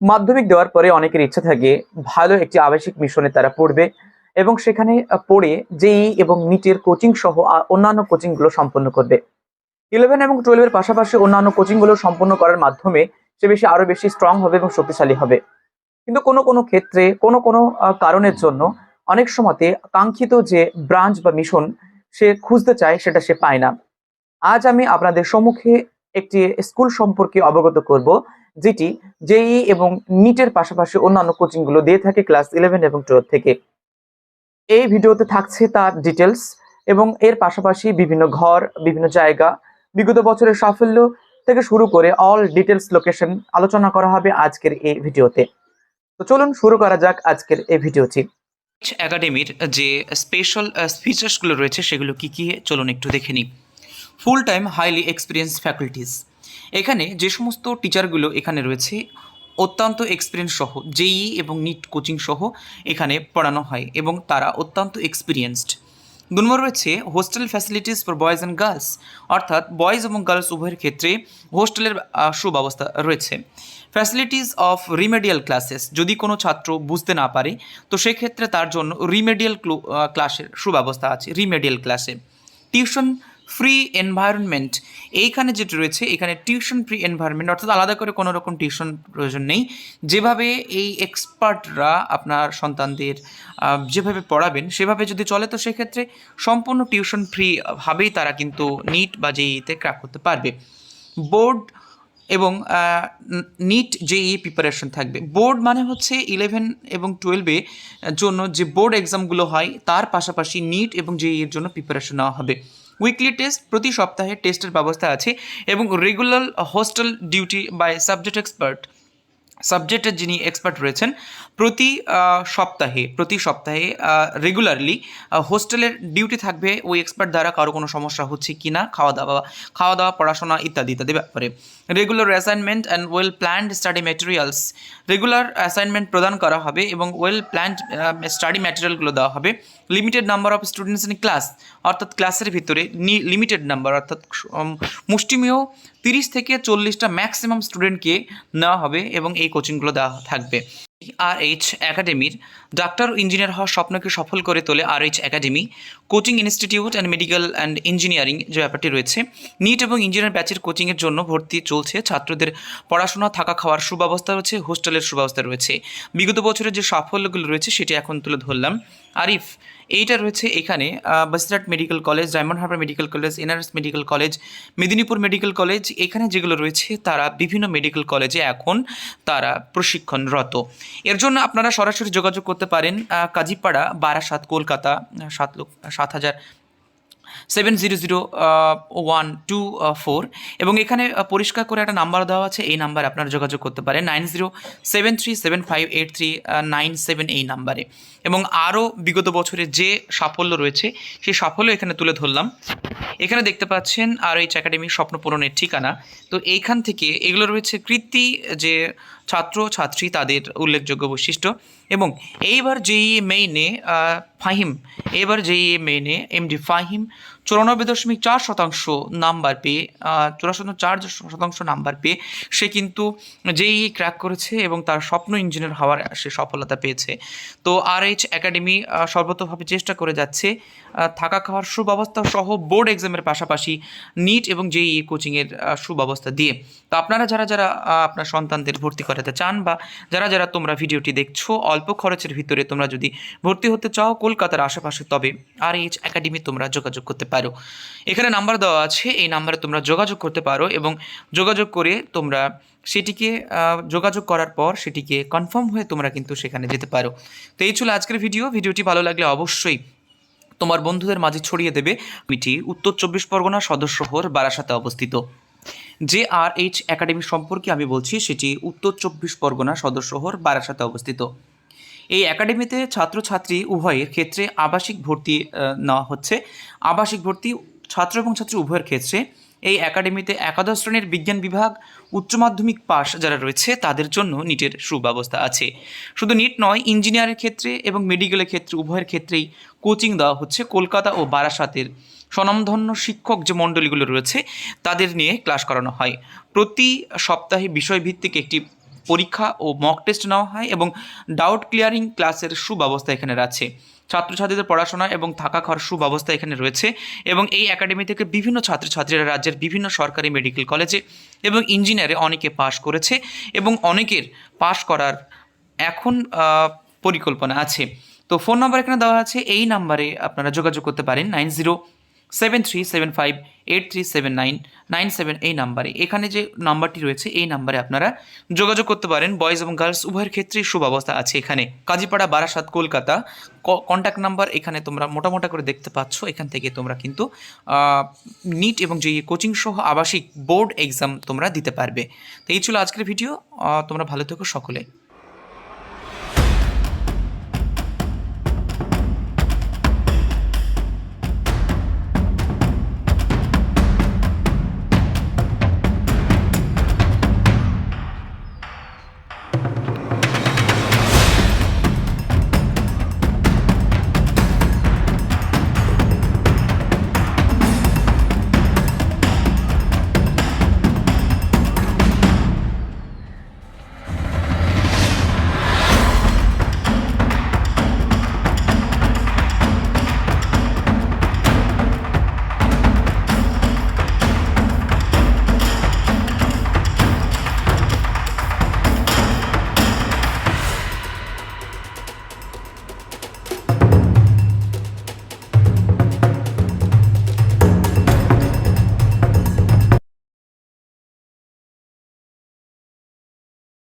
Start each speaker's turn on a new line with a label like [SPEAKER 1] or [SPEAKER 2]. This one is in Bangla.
[SPEAKER 1] মাধ্যমিক দেওয়ার পরে অনেকের ইচ্ছা থাকে ভালো একটি আবাসিক মিশনে তারা পড়বে এবং সেখানে পড়ে জেই এবং নিটের কোচিং সহ অন্যান্য কোচিংগুলো সম্পন্ন করবে। ইলেভেন এবং টুয়েলভের পাশাপাশি অন্যান্য কোচিংগুলো সম্পন্ন করার মাধ্যমে সে বেশি আরও বেশি স্ট্রং হবে এবং শক্তিশালী হবে। কিন্তু কোনো কোনো ক্ষেত্রে, কোনো কোনো কারণের জন্য অনেক সময়তে কাঙ্ক্ষিত যে ব্রাঞ্চ বা মিশন সে খুঁজতে চায় সেটা সে পায় না। আজ আমি আপনাদের সম্মুখে একটি স্কুল সম্পর্কে অবগত করব। যেটি জেই এবং নিটের পাশাপাশি অন্যান্য কোচিংগুলো দিয়ে থাকে ক্লাস ইলেভেন এবং টুয়েলভ থেকে। এই ভিডিওতে থাকছে তার ডিটেলস এবং এর পাশাপাশি বিভিন্ন ঘর, বিভিন্ন জায়গা, বিগত বছরের সাফল্য থেকে শুরু করে অল ডিটেলস লোকেশন আলোচনা করা হবে আজকের এই ভিডিওতে। তো চলুন শুরু করা যাক আজকের এই ভিডিওটি।
[SPEAKER 2] একাডেমির যে স্পেশাল ফিচার্সগুলো রয়েছে সেগুলো কি কি? চলুন একটু দেখে নিই। Full time highly experience faculties এখানে যে সমস্ত টিচারগুলো এখানে রয়েছে, অত্যন্ত এক্সপিরিয়েন্স সহ জেই এবং নিট কোচিং সহ এখানে পড়ানো হয় এবং তারা অত্যন্ত এক্সপিরিয়েন্সড দু নম্বর রয়েছে hostel facilities for boys and girls অর্থাৎ বয়েজ এবং গার্লস উভয়ের ক্ষেত্রে হোস্টেলের সুব্যবস্থা রয়েছে। ফ্যাসিলিটিস অফ রিমেডিয়াল ক্লাসেস যদি কোনো ছাত্র বুঝতে না পারে, তো সেক্ষেত্রে তার জন্য রিমেডিয়াল ক্লাসের সুব্যবস্থা আছে রিমেডিয়াল ক্লাসে টিউশন ফ্রি এনভায়রনমেন্ট এইখানে যেটা রয়েছে, এখানে টিউশন ফ্রি এনভায়রনমেন্ট অর্থাৎ আলাদা করে কোনো রকম টিউশন প্রয়োজন নেই। যেভাবে এই এক্সপার্টরা আপনার সন্তানদের যেভাবে পড়াবেন, সেভাবে যদি চলে, তো সেক্ষেত্রে সম্পূর্ণ টিউশন ফ্রি ভাবেই তারা কিন্তু নিট বা জেইতে ক্র্যাক করতে পারবে। বোর্ড এবং নিট জেই প্রিপারেশন থাকবে। বোর্ড মানে হচ্ছে ইলেভেন এবং টুয়েলভে জন্য যে বোর্ড এক্সামগুলো হয়, তার পাশাপাশি নিট এবং জেই এর জন্য প্রিপারেশন নেওয়া হবে। উইকলি টেস্ট প্রতি সপ্তাহে টেস্টের ব্যবস্থা আছে এবং regular hostel duty by subject expert. সাবজেক্টের যিনি এক্সপার্ট রয়েছেন, প্রতি সপ্তাহে প্রতি সপ্তাহে রেগুলারলি হোস্টেলের ডিউটি থাকবে, ওই এক্সপার্ট দ্বারা কারও কোনো সমস্যা হচ্ছে কি না খাওয়া দাওয়া খাওয়া দাওয়া পড়াশোনা ইত্যাদি ইত্যাদি ব্যাপারে। Regular assignment and well planned study materials regular assignment প্রদান করা হবে এবং ওয়েল প্ল্যান্ড স্টাডি ম্যাটেরিয়ালগুলো দেওয়া হবে। Limited number of students in class অর্থাৎ ক্লাসের ভিতরে লিমিটেড নাম্বার অর্থাৎ মুষ্টিমেয় তিরিশ থেকে চল্লিশটা ম্যাক্সিমাম স্টুডেন্টকে নেওয়া হবে এবং এই কোচিংগুলো দেওয়া থাকবে। আর এইচ একাডেমির ডাক্তার ইঞ্জিনিয়ার হওয়ার স্বপ্নকে সফল করে তোলে R H academy. Coaching institute and medical and engineering যে ব্যাপারটি রয়েছে, নিট এবং ইঞ্জিনিয়ার ব্যাচের কোচিংয়ের জন্য ভর্তি চলছে। ছাত্রদের পড়াশোনা, থাকা খাওয়ার সুব্যবস্থা রয়েছে, হোস্টেলের সুব্যবস্থা রয়েছে। বিগত বছরের যে সাফল্যগুলো রয়েছে সেটি এখন তুলে ধরলাম। আরিফ, এইটা রয়েছে এখানে Basirhat medical college, Diamond Harbour medical college, NRS medical college, Medinipur medical college, এখানে যেগুলো রয়েছে তারা বিভিন্ন মেডিকেল কলেজে এখন তারা প্রশিক্ষণরত। এর জন্য আপনারা সরাসরি যোগাযোগ করতে পারেন কাজীপাড়া, বারাসাত, কলকাতা, সাত লোক সাত হাজার seven zero zero one two four এবং এখানে পরিষ্কার করে একটা নাম্বার দেওয়া আছে, এই নাম্বারে আপনারা যোগাযোগ করতে পারেন nine zero seven three seven five eight three nine seven এই নাম্বারে। এবং আরও বিগত বছরের যে সাফল্য রয়েছে, সেই সাফল্য এখানে তুলে ধরলাম। এখানে দেখতে পাচ্ছেন, আর এইচ একাডেমি স্বপ্ন পূরণের ঠিকানা। তো এইখান থেকে এগুলো রয়েছে কৃতি যে ছাত্র, ছাত্রী তাদের উল্লেখযোগ্য বৈশিষ্ট্য। এবং এইবার যেই মেইনে ফাহিম এবার যেই মেইনে এমডি ফাহিম চুরানব্বই দশমিক চার শতাংশ নাম্বার পেয়ে চুরাশি চার শতাংশ নাম্বার পেয়ে সে কিন্তু যেই ক্র্যাক করেছে এবং তার স্বপ্ন ইঞ্জিনিয়ার হওয়ার সে সফলতা পেয়েছে। তো আর এইচ একাডেমি সর্বতভাবে চেষ্টা করে যাচ্ছে থাকা খাওয়ার সুব্যবস্থা সহ বোর্ড এক্সামের পাশাপাশি নিট এবং জেই কোচিংয়ের সুব্যবস্থা দিয়ে। তো আপনারা যারা যারা আপনার সন্তানদের ভর্তি করাতে চান বা যারা যারা তোমরা ভিডিওটি দেখছ, অল্প খরচের ভিতরে তোমরা যদি ভর্তি হতে চাও, কলকাতার আশেপাশে তবে আর এইচ একাডেমি তোমরা যোগাযোগ করতে পারো এখানে নাম্বার দেওয়া আছে, এই নাম্বারে তোমরা যোগাযোগ করতে পারো এবং যোগাযোগ করে তোমরা সেটিকে যোগাযোগ করার পর সেটিকে কনফার্ম হয়ে তোমরা কিন্তু সেখানে যেতে পারো। তো এই ছিল আজকের ভিডিও ভিডিওটি ভালো লাগলে অবশ্যই তোমার বন্ধুদের মাঝে ছড়িয়ে দেবে। মিটি উত্তর চব্বিশ পরগনা সদর শহর বারাসাতে অবস্থিত। যে আর এইচ একাডেমি সম্পর্কে আমি বলছি, সেটি উত্তর চব্বিশ পরগনা সদর শহর বারাসাতে অবস্থিত। এই একাডেমিতে ছাত্রছাত্রী উভয়ের ক্ষেত্রে আবাসিক ভর্তি নেওয়া হচ্ছে। আবাসিক ভর্তি ছাত্র এবং ছাত্রী উভয়ের ক্ষেত্রে এই একাডেমিতে একাদশ শ্রেণির বিজ্ঞান বিভাগ, উচ্চ মাধ্যমিক পাশ যারা রয়েছে তাদের জন্য নিটের সুব্যবস্থা আছে। শুধু নিট নয়, ইঞ্জিনিয়ারের ক্ষেত্রে এবং মেডিকেলের ক্ষেত্রে উভয়ের ক্ষেত্রেই কোচিং দেওয়া হচ্ছে কলকাতা ও বারাসাতের স্বনামধন্য শিক্ষক যে মণ্ডলীগুলো রয়েছে তাদের নিয়ে ক্লাস করানো হয়। প্রতি সপ্তাহে বিষয়ভিত্তিক একটি পরীক্ষা ও মক টেস্ট নেওয়া হয় এবং ডাউট ক্লিয়ারিং ক্লাসের সুব্যবস্থা এখানে আছে ছাত্রছাত্রীদের পড়াশোনা এবং থাকা খাওয়ার সুব্যবস্থা এখানে রয়েছে এবং এই একাডেমি থেকে বিভিন্ন ছাত্রছাত্রীরা রাজ্যের বিভিন্ন সরকারি মেডিকেল কলেজে এবং ইঞ্জিনিয়ারে অনেকে পাশ করেছে এবং অনেকের পাশ করার এখন পরিকল্পনা আছে। তো ফোন নাম্বার এখানে দেওয়া আছে, এই নাম্বারে আপনারা যোগাযোগ করতে পারেন nine zero seven three seven five eight three seven nine nine seven এই নাম্বারে। এখানে যে নাম্বারটি রয়েছে, এই নাম্বারে আপনারা যোগাযোগ করতে পারেন। বয়েজ এবং গার্লস উভয়ের ক্ষেত্রেই সুব্যবস্থা আছে এখানে। কাজীপাড়া, বারাসাত, কলকাতা কন্ট্যাক্ট নাম্বার এখানে তোমরা মোটামোটা করে দেখতে পাচ্ছ। এখান থেকে তোমরা কিন্তু নিট এবং যে কোচিং সহ আবাসিক বোর্ড এক্সাম তোমরা দিতে পারবে। তো এই ছিল আজকের ভিডিও তোমরা ভালো থেকো সকলে।